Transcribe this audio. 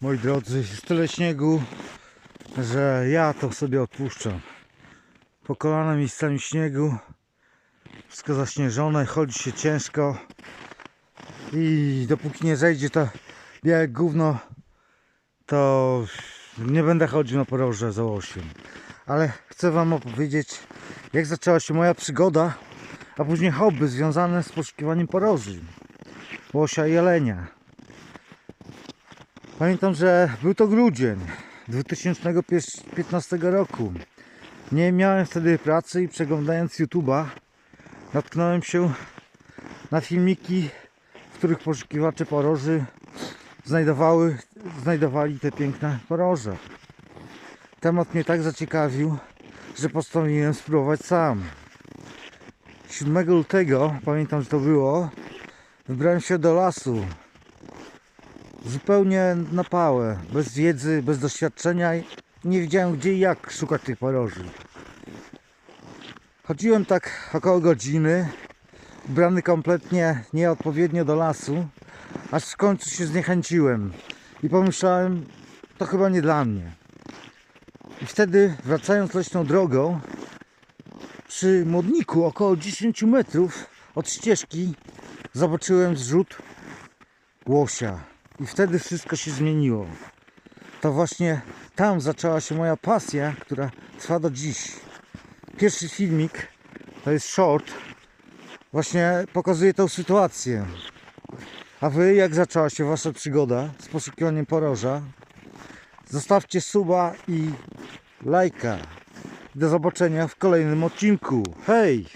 Moi drodzy, jest tyle śniegu, że ja to sobie odpuszczam. Po kolana miejscami śniegu, wszystko zaśnieżone, chodzi się ciężko i dopóki nie zejdzie to białe gówno, to nie będę chodził na poroże za osiem. Ale chcę Wam opowiedzieć, jak zaczęła się moja przygoda, a później hobby związane z poszukiwaniem poroży. Łosia i jelenia. Pamiętam, że był to grudzień 2015 roku. Nie miałem wtedy pracy i przeglądając YouTube'a natknąłem się na filmiki, w których poszukiwacze poroży znajdowały, znajdowali te piękne poroże. Temat mnie tak zaciekawił, że postanowiłem spróbować sam. 7 lutego, pamiętam, że to było, wybrałem się do lasu. Zupełnie na pałę, bez wiedzy, bez doświadczenia nie wiedziałem gdzie i jak szukać tych poroży. Chodziłem tak około godziny, ubrany kompletnie nieodpowiednio do lasu, aż w końcu się zniechęciłem i pomyślałem, to chyba nie dla mnie. I wtedy, wracając leśną drogą, przy modniku około 10 metrów od ścieżki, zobaczyłem zrzut łosia. I wtedy wszystko się zmieniło. To właśnie tam zaczęła się moja pasja, która trwa do dziś. Pierwszy filmik, to jest short, właśnie pokazuje tą sytuację. A wy, jak zaczęła się wasza przygoda z poszukiwaniem poroża? Zostawcie suba i lajka. Do zobaczenia w kolejnym odcinku. Hej!